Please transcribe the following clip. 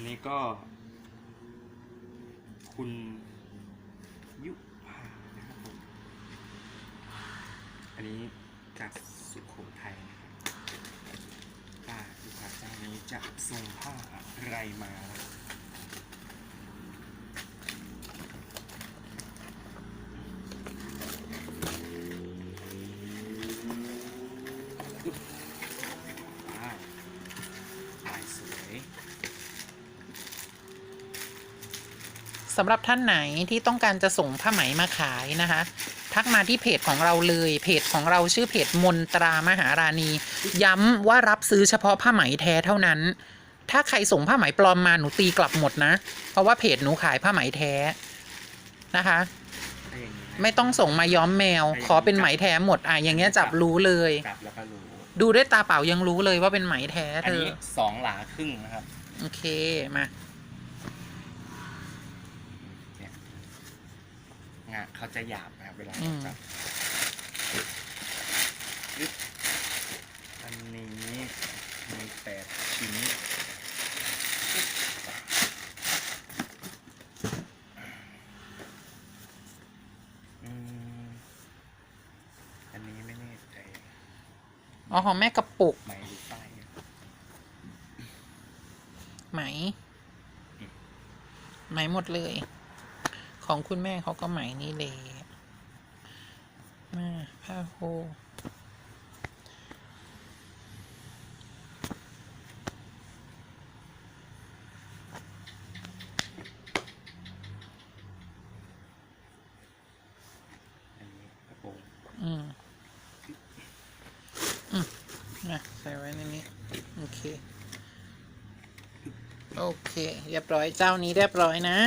อันนี้ก็ คุณยุพานะครับผม อันนี้จากสุโขทัยนะครับป้ายุพาเจ้านี้จะส่งผ้าอะไรมา สำหรับท่านไหนที่ต้องการจะส่งผ้าไหมมาขายนะคะ ทักมาที่เพจของเราเลย เพจของเราชื่อเพจมนตรามหาราณี ย้ำว่ารับซื้อเฉพาะผ้าไหมแท้เท่านั้น ถ้าใครส่งผ้าไหมปลอมมาหนูตีกลับหมดนะ เพราะว่าเพจหนูขายผ้าไหมแท้นะคะถ้าอย่างนี้นะไม่ต้องส่งมาย้อมแมว ขอเป็นไหมแท้หมดอะอย่างเงี้ยจับรู้เลย จับแล้วก็รู้ดูด้วยตาเปล่ายังรู้เลยว่าเป็นไหมแท้อัเธนอนี้สองหลาครึ่งนะครับ โอเคมา เนี่ย งาเขาจะหยาบนะครับเวลาอืเราม จับยึดอันนี้มีแปดชิ้นอืมอันนี้ไม่แน่ใจ อ๋อของแม่กระปุกไหมหรือไส้อะไหม ไหมหมดเลย ของคุณแม่เขาก็ไหมนี่เลยมาผ้าโฮอันนี้กระโปรงอืม อืมนะใส่ไว้ในนี้ โอเค โอเค เรียบร้อย เจ้านี้เรียบร้อยนะ